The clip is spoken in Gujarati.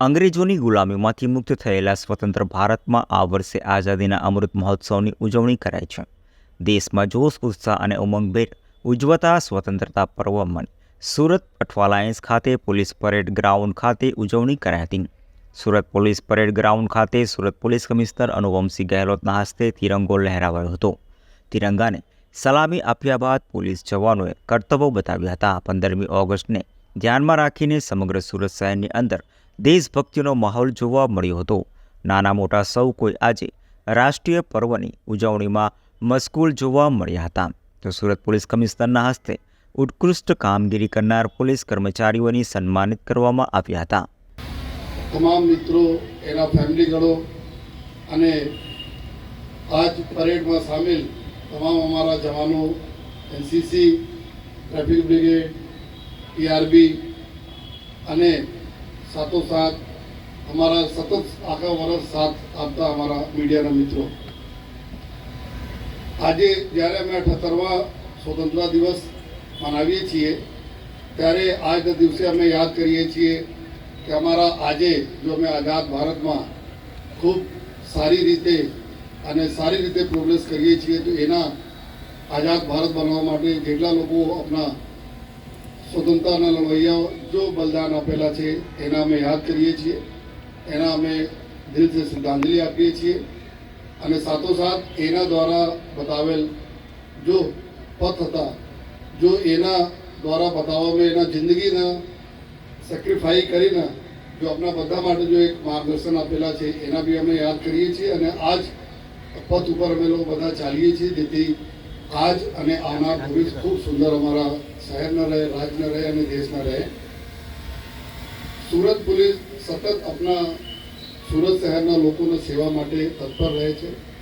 અંગ્રેજોની ગુલામીમાંથી મુક્ત થયેલા સ્વતંત્ર ભારતમાં આ વર્ષે આઝાદીના અમૃત મહોત્સવની ઉજવણી કરાઈ છે. દેશમાં જોશ, ઉત્સાહ અને ઉમંગભેર ઉજવતા સ્વતંત્રતા પર્વમાં સુરત અઠવાલાયન્સ ખાતે પોલીસ પરેડ ગ્રાઉન્ડ ખાતે ઉજવણી કરાઈ હતી. સુરત પોલીસ પરેડ ગ્રાઉન્ડ ખાતે સુરત પોલીસ કમિશનર અનુપમસિંહ ગહેલોતના હસ્તે તિરંગો લહેરાવાયો હતો. તિરંગાને સલામી આપ્યા બાદ પોલીસ જવાનોએ કર્તવ્યો બતાવ્યા હતા. પંદરમી ઓગસ્ટને ધ્યાનમાં રાખીને સમગ્ર સુરત શહેરની અંદર દેશભક્તિનો માહોલ જોવા મળ્યો હતો. નાના મોટા સૌ કોઈ આજે રાષ્ટ્રીય પર્વની ઉજવણીમાં મશગુલ જોવા મળ્યા હતા. તો સુરત પોલીસ કમિશનરના હસ્તે ઉત્કૃષ્ટ કામગીરી કરનાર પોલીસ કર્મચારીઓની સન્માનિત કરવામાં આવ્યા હતા. તમામ મિત્રો, એના ફેમિલીગણો અને આજ પરેડમાં સામેલ તમામ અમારા જવાનો, એનસીસી, ટ્રાફિક બ્રિગેડ ટીઆરબી અને સાથોસાથ અમારા સતત આખા વર્ષ સાથ આપતા અમારા મીડિયાના મિત્રો. આજે જ્યારે અમે અઠ્ઠાત્તરમા સ્વતંત્રતા દિવસ મનાવીએ છીએ, ત્યારે આજના દિવસે અમે યાદ કરીએ છીએ કે અમારા આજે જો અમે આઝાદ ભારતમાં ખૂબ સારી રીતે અને સારી રીતે પ્રોગ્રેસ કરીએ છીએ, તો એના આઝાદ ભારત બનાવવા માટે જેટલા લોકો આપણા સ્વતંત્રતાના લડવૈયાઓ જો બલિદાન આપેલા છે, એના અમે યાદ કરીએ છીએ. એના અમે દિલથી શ્રદ્ધાંજલિ આપીએ છીએ. અને સાથોસાથ એના દ્વારા બતાવેલ જો પથ હતા, જો એના દ્વારા બતાવવામાં એના જિંદગીના સેક્રિફાઈ કરીને જો આપણા બધા માટે જો એક માર્ગદર્શન આપેલા છે, એના બી અમે યાદ કરીએ છીએ. અને આજ પથ ઉપર અમે લોકો બધા ચાલીએ છીએ, જેથી આજ અને આવનાર ભવિષ્ય ખૂબ સુંદર અમારા શહેરના રહે રાજ્યના રહે અને દેશના રહે. સુરત પોલીસ સતત આપણા સુરત શહેરના લોકોની સેવા માટે તત્પર રહે છે.